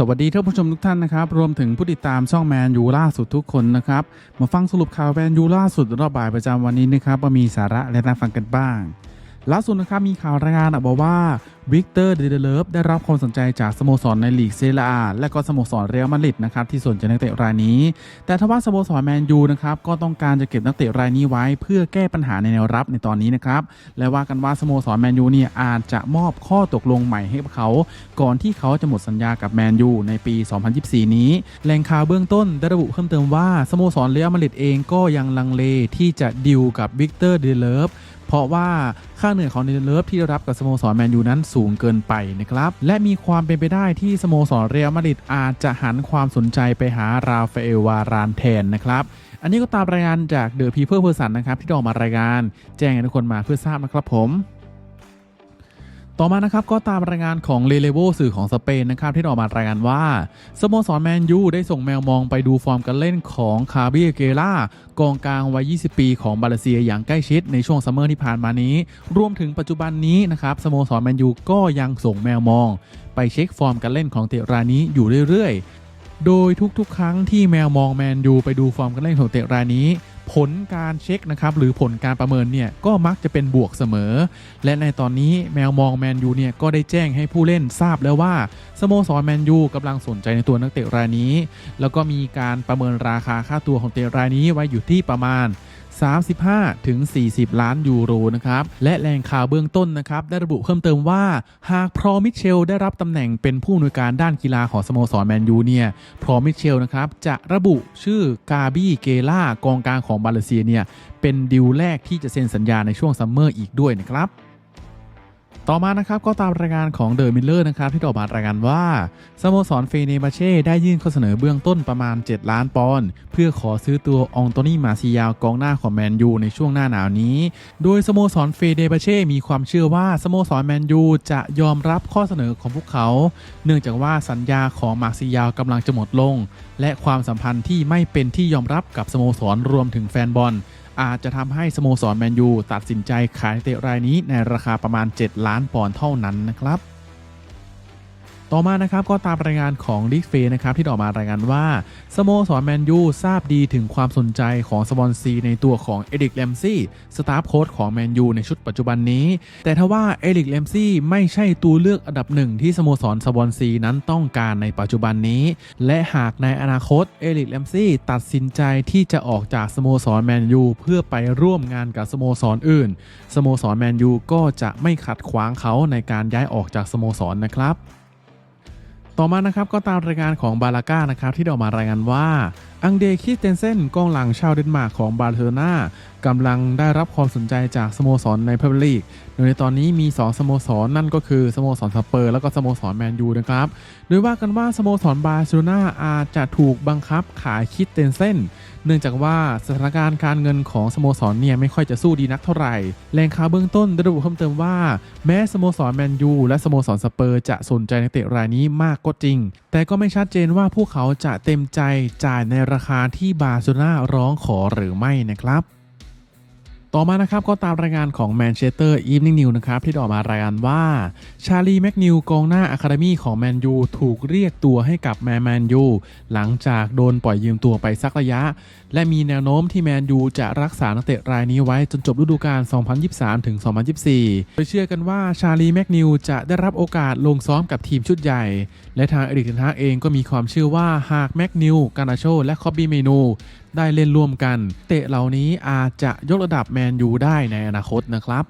สวัสดีท่านผู้ชมทุกท่านนะครับ รวมถึงผู้ติดตามช่องแมนยูล่าสุดทุกคนนะครับ มาฟังสรุปข่าวแมนยูล่าสุดรอบบ่ายประจำวันนี้นะครับว่ามีสาระและน่าฟังกันบ้าง ล่าสุดนะครับมีข่าวรายงานออกมาว่าวิกเตอร์เดเดเลฟได้รับความสนใจจากสโมสรในลีกเซเรียอาและก็สโมสรเรอัลมาดริดนะครับที่สนใจนักเตะรายนี้ แต่ทว่าสโมสรแมนยูนะครับก็ต้องการจะเก็บนักเตะรายนี้ไว้ เพื่อแก้ปัญหาในแนวรับในตอนนี้นะครับและว่ากันว่าสโมสรแมนยูเนี่ยอาจจะมอบข้อตกลงใหม่ให้เขา ก่อนที่เขาจะหมดสัญญากับแมนยูในปี 2024 นี้แหล่งข่าวเบื้องต้นได้ระบุเพิ่มเติมว่าสโมสรเรอัลมาดริดเองก็ยังลังเลที่จะดิวกับวิกเตอร์เดเดเลฟ เพราะว่าค่าเหนื่อยของเดนเลิฟที่ได้รับกับสโมสรแมนยูนั้นสูงเกินไปนะครับและมีความเป็นไปได้ที่สโมสรเรอัลมาดริดอาจจะหันความสนใจไปหาราฟาเอลวารานแทนนะครับอันนี้ก็ตามรายงานจากเดอะพีเพิลเพอร์สันนะครับที่ได้ออกมารายงาน แจ้งให้ทุกคนมาเพื่อทราบนะครับผม ต่อมานะครับก็ตามรายงานของเลเลโวสื่อของสเปนนะครับที่ออกมารายงานว่าสโมสรแมนยูได้ส่งแมวมองไปดูฟอร์มการเล่นของคาเบียเกล่ากองกลางวัย 20 ปีของบาเลเซียอย่างใกล้ชิดในช่วงซัมเมอร์ที่ผ่านมานี้ รวมถึงปัจจุบันนี้นะครับสโมสรแมนยูก็ยังส่งแมวมอง ไปเช็คฟอร์มการเล่นของเตะรายนี้อยู่เรื่อยๆ โดยทุกๆ ครั้งที่แมวมองแมนยูไปดูฟอร์มการเล่นของเตะรายนี้ ผลการเช็คนะครับหรือผลการประเมินเนี่ยก็มักจะเป็นบวกเสมอ และในตอนนี้แมวมองแมนยูเนี่ยก็ได้แจ้งให้ผู้เล่นทราบแล้วว่าสโมสรแมนยูกำลังสนใจในตัวนักเตะรายนี้ แล้วก็มีการประเมินราคาค่าตัวของเตะรายนี้ไว้อยู่ที่ประมาณ 35 ถึง 40 ล้านยูโรนะครับ และแหล่งข่าวเบื้องต้นนะครับ ได้ระบุเพิ่มเติมว่า หากพรอมิเชลได้รับตำแหน่งเป็นผู้อำนวยการด้านกีฬาของสโมสรแมนยูเนี่ย พรอมิเชลนะครับ จะระบุชื่อกาบี้เกล่ากองกลางของบาเลเซียเนี่ย เป็นดิวแรกที่จะเซ็นสัญญาในช่วงซัมเมอร์อีกด้วยนะครับ ต่อมานะครับก็ตามรายงานของเดอะมิลเลอร์นะครับที่ออกมารายงานว่าสโมสรเฟเนบาเช่ได้ยื่นข้อเสนอเบื้องต้นประมาณ 7 ล้านปอนด์เพื่อขอซื้อตัวองโตนี่มาซิยาวกองหน้าของแมนยูในช่วงหน้าหนาวนี้ โดยสโมสรเฟเนบาเช่มีความเชื่อว่าสโมสรแมนยูจะยอมรับข้อเสนอของพวกเขา เนื่องจากว่าสัญญาของมาซิยาวกำลังจะหมดลง และความสัมพันธ์ที่ไม่เป็นที่ยอมรับกับสโมสรรวมถึงแฟนบอล อาจจะทำให้สโมสรแมนยูตัดสินใจขายเตะรายนี้ในราคาประมาณ 7 ล้านปอนด์เท่านั้นนะครับ ต่อมานะครับก็ตามรายงานของลิกเฟนะครับที่ออกมารายงานว่าสโมสรแมนยูทราบดีถึงความสนใจของสปอนซีในตัวของเอริกแลมซี่สตาฟโค้ชของแมนยูในชุดปัจจุบันนี้ แต่ทว่าเอริกแลมซี่ไม่ใช่ตัวเลือกอันดับหนึ่งที่สโมสรสปอนซีนั้นต้องการในปัจจุบันนี้ และหากในอนาคตเอริกแลมซี่ตัดสินใจที่จะออกจากสโมสรแมนยูเพื่อไปร่วมงานกับสโมสรอื่น สโมสรแมนยูก็จะไม่ขัดขวางเขาในการย้ายออกจากสโมสรนะครับ ต่อมานะครับก็ตามรายงานของบาลาก้านะครับที่ได้ออกมารายงานว่า อังเดคิสเตนเซนกองหลังชาวเดนมาร์กของบาร์เซโลนากำลังได้รับความสนใจจากสโมสรในพรีเมียร์ลีก โดยในตอนนี้มี 2 สโมสรนั่นก็คือสโมสรสเปอร์แล้วก็สโมสรแมนยูนะครับ โดยว่ากันว่าสโมสรบาร์เซโลนาอาจจะถูกบังคับขายคิดเตนเซนเนื่องจากว่าสถานการณ์การเงินของสโมสรเนี่ยไม่ค่อยจะสู้ดีนักเท่าไหร่ แหล่งข่าวเบื้องต้นได้ระบุเพิ่มเติมว่า แม้สโมสรแมนยูและสโมสรสเปอร์จะสนใจนักเตะรายนี้มากก็จริง แต่ก็ไม่ชัดเจนว่าพวกเขาจะเต็มใจจ่ายในราคาที่บาร์เซโลนาร้องขอหรือไม่นะครับ ต่อมานะครับก็ตามรายงานของแมนเชสเตอร์อีฟนิงนิวนะครับที่ดออกมารายงานว่าชาลีแม็กนิวกองหน้าอะคาเดมี่ของแมนยูถูกเรียกตัวให้กับแมนแมนยูหลังจากโดนปล่อยยืมตัวไปสักระยะ และมีแนวโน้มที่แมนยูจะรักษานักเตะรายนี้ไว้จนจบฤดูกาล 2023 ถึง 2024 โดยเชื่อกันว่าชาลีแม็กนิวจะได้รับโอกาสลงซ้อมกับทีมชุดใหญ่ และทางเอริกเทนฮาเองก็มีความเชื่อว่าหากแม็กนิว กานาโช และคอบบี้เมนูได้เล่นร่วมกัน เตะเหล่านี้อาจจะยกระดับแมนยูได้ในอนาคตนะครับ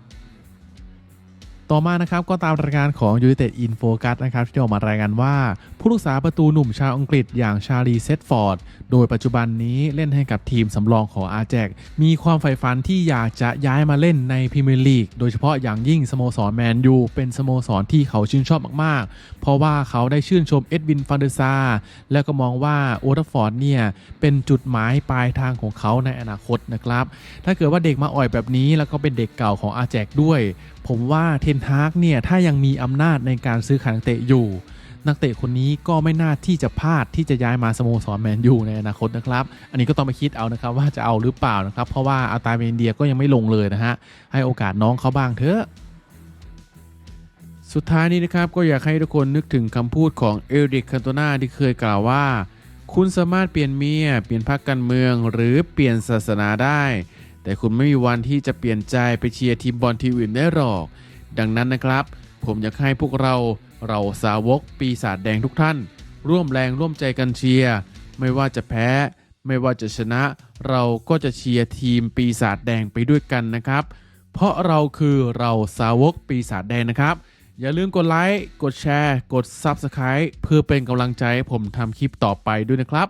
ต่อมานะครับก็ตามรายงานของ United In Focus นะครับที่ออกมารายงานว่า ผู้รักษาประตูหนุ่มชาวอังกฤษอย่างชาลีเซตฟอร์ด โดยปัจจุบันนี้เล่นให้กับทีมสำรองของอาแจก มีความใฝ่ฝันที่อยากจะย้ายมาเล่นในพรีเมียร์ลีกโดยเฉพาะอย่างยิ่งสโมสรแมนยูเป็นสโมสรที่เขาชื่นชอบมากๆ เพราะว่าเขาได้ชื่นชมเอ็ดวินฟันเดอร์ซาร์แล้วก็มองว่าโอทัฟฟอร์ดเนี่ยเป็นจุดหมายปลายทางของเขาในอนาคตนะครับถ้าเกิดว่าเด็กมาอ่อยแบบนี้แล้วก็เป็นเด็กเก่าของอาแจกด้วยผมว่าเทนฮากเนี่ยถ้ายังมีอำนาจในการซื้อขายนักเตะอยู่ นักเตะคนนี้ก็ไม่น่าที่จะพลาดที่จะย้ายมาสโมสรแมนยูในอนาคตนะครับ อันนี้ก็ต้องไปคิดเอานะครับว่าจะเอาหรือเปล่านะครับ เพราะว่าอัลตาเมนเดียก็ยังไม่ลงเลยนะฮะให้โอกาสน้องเขาบ้างเถอะสุดท้ายนี้นะครับก็อยากให้ทุกคนนึกถึงคำพูดของเอริกคันโตนาที่เคยกล่าวว่า คุณสามารถเปลี่ยนเมีย เปลี่ยนพรรคการเมือง หรือเปลี่ยนศาสนาได้ แต่คุณไม่มีวันที่จะเปลี่ยนใจไปเชียร์ทีมบอลทีมอื่นได้หรอก ดังนั้นนะครับ ผมอยากให้พวกเราเราสาวกปีศาจแดงทุกท่าน ร่วมแรงร่วมใจกันเชียร์ไม่ว่าจะแพ้ ไม่ว่าจะชนะ เราก็จะเชียร์ทีมปีศาจแดงไปด้วยกันนะครับ เพราะเราคือเราสาวกปีศาจแดงนะครับ อย่าลืมกดไลค์กดแชร์ กด Subscribe เพื่อเป็นกำลังใจให้ผมทำคลิปต่อไปด้วยนะครับ